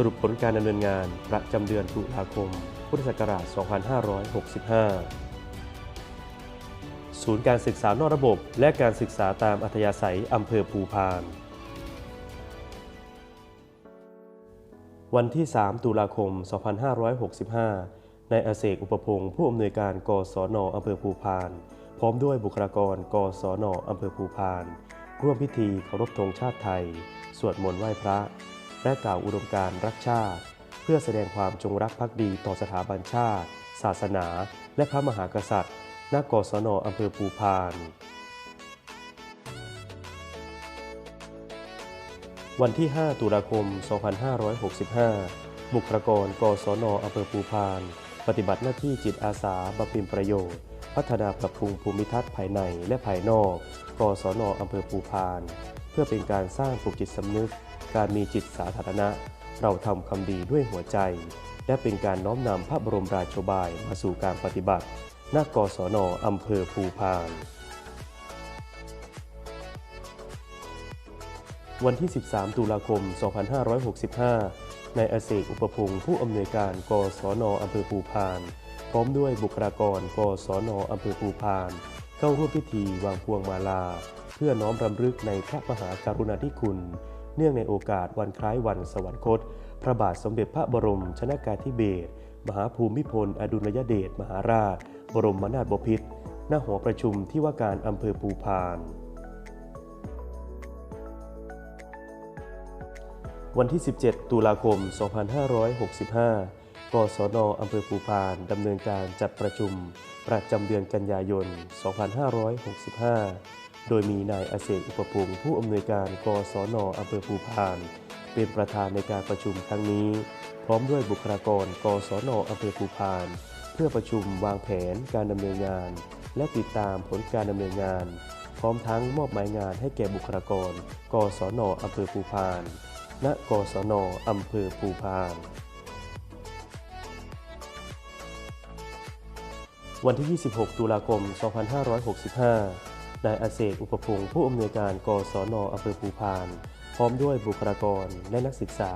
สรุปผลการดำเนินงานประจำเดือนตุลาคม พุทธศักราช 2565 ศูนย์การศึกษานอกระบบ และการศึกษาตามอัธยาศัยอำเภอภูพาน วันที่ 3 ตุลาคม 2565 นายอเสกอุปพงศ์ผู้อำนวยการกศนอำเภอภูพาน พร้อมด้วยบุคลากรกศนอำเภอภูพาน ร่วมพิธีเคารพธงชาติไทย สวดมนต์ไหว้พระ และกล่าวอุดมการณ์รักชาติ เพื่อแสดงความจงรักภักดีต่อสถาบันชาติ ศาสนา และพระมหากษัตริย์ณกศนอำเภอภูพาน วันที่ 5 ตุลาคม 2565 บุคลากรกศนอำเภอภูพาน ปฏิบัติหน้าที่จิตอาสาบำเพ็ญประโยชน์ พัฒนาปรับปรุงภูมิทัศน์ภายในและภายนอก กศนอำเภอภูพาน พื่อเป็นการสร้างปลุกจิตสำนึก การมีจิตสาธารณะ เราทำความดีด้วยหัวใจ และเป็นการน้อมนำพระบรมราโชบายมาสู่การปฏิบัติณกศนอำเภอภูพานวันที่ 13 ตุลาคม 2565 นายอเสกอุปพงศ์ผู้อำนวยการกศนอำเภอภูพาน พร้อมด้วยบุคลากรกศนอำเภอภูพาน เข้าร่วมพิธีวางพวงมาลา เพื่อน้อมรำลึกในพระมหากรุณาธิคุณ เนื่องในโอกาสวันคล้ายวันสวรรคต พระบาทสมเด็จพระบรมชนากาธิเบศรมหาภูมิพล อดุลยเดชมหาราช บรมนาถบพิตรณหอประชุมที่ว่าการอำเภอภูพานวันที่ 17 ตุลาคม 2565 กศนอำเภอภูพานดำเนินการจัดประชุม ประจำเดือนกันยายน 2565 โดยมีนายอเศกอุปพงศ์ผู้อำนวยการกศนอำเภอภูพาน เป็นประธานในการประชุมครั้งนี้ พร้อมด้วยบุคลากรกศนอำเภอภูพาน เพื่อประชุมวางแผนการดำเนินงาน และติดตามผลการดำเนินงาน พร้อมทั้งมอบหมายงานให้แก่บุคลากรกศนอำเภอภูพาน ณ กศนอำเภอภูพาน วันที่ 26 ตุลาคม 2565 นายอาเศกอุปพงศ์ผู้อำนวยการกศนอำเภอภูพาน พร้อมด้วยบุคลากรและนักศึกษา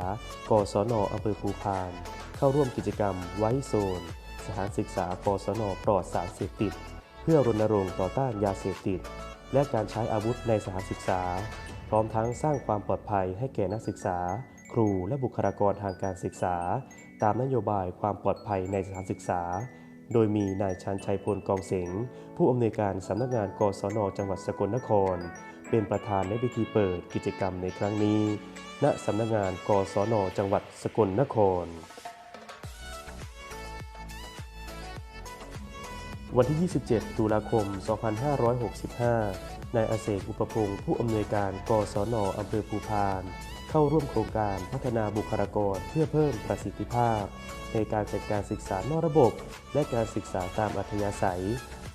กศนอำเภอภูพาน เข้าร่วมกิจกรรมไว้โซน สถานศึกษากศนปลอดสารเสพติด เพื่อรณรงค์ต่อต้านยาเสพติด และการใช้อาวุธในสถานศึกษา พร้อมทั้งสร้างความปลอดภัยให้แก่นักศึกษา ครูและบุคลากรทางการศึกษา ตามนโยบายความปลอดภัยในสถานศึกษา โดยมีนายชันชัยพลกองเสง ผู้อำนวยการสำนักงานกศนจังหวัดสกลนคร เป็นประธานในพิธีเปิดกิจกรรมในครั้งนี้ ณสำนักงานกศนจังหวัดสกลนคร วันที่ 27 ตุลาคม 2565นายอาเศกอุปพงศ์ผู้อำนวยการกศนอำเภอภูพาน เข้าร่วมโครงการพัฒนาบุคลากรเพื่อเพิ่มประสิทธิภาพ ในการจัดการศึกษานอกระบบ และการศึกษาตามอัธยาศัย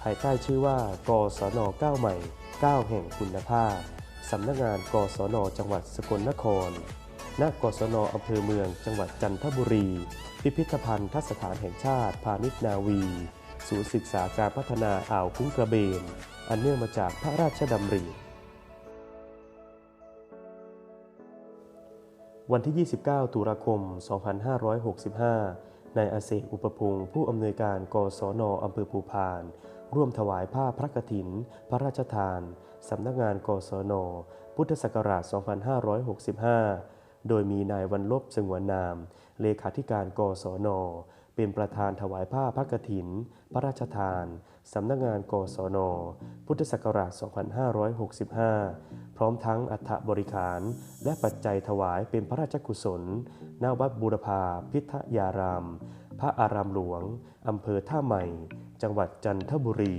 ภายใต้ชื่อว่า กศนก้าวใหม่ 9 แห่งคุณภาพ สำนักงาน กศน จังหวัดสกลนคร ณ กศนอำเภอเมือง จังหวัดจันทบุรี พิพิธภัณฑ์ทัศฐานแห่งชาติ พาณิชนาวี ศูนย์ศึกษาการพัฒนาอ่าวคุ้งกระเบน อันเนื่องมาจากพระราชดำริ วันที่ 29 ตุลาคม 2565 นายอเศกอุปพงศ์ผู้อำนวยการกศนอำเภอภูพาน ร่วมถวายผ้าพระกฐิน พระราชทาน สำนักงานกศน พุทธศักราช 2565 โดยมีนายวันลบสงวนนาม เลขาธิการกศน เป็นประธานถวายผ้าพระกฐิน พระราชทาน สำนักงานกศน พุทธศักราช 2565 พร้อมทั้งอัฐบริขาร และปัจจัยถวายเป็นพระราชกุศลณวัดบูรพาพิทยาราม พระอารามหลวง อำเภอท่าใหม่ จังหวัดจันทบุรี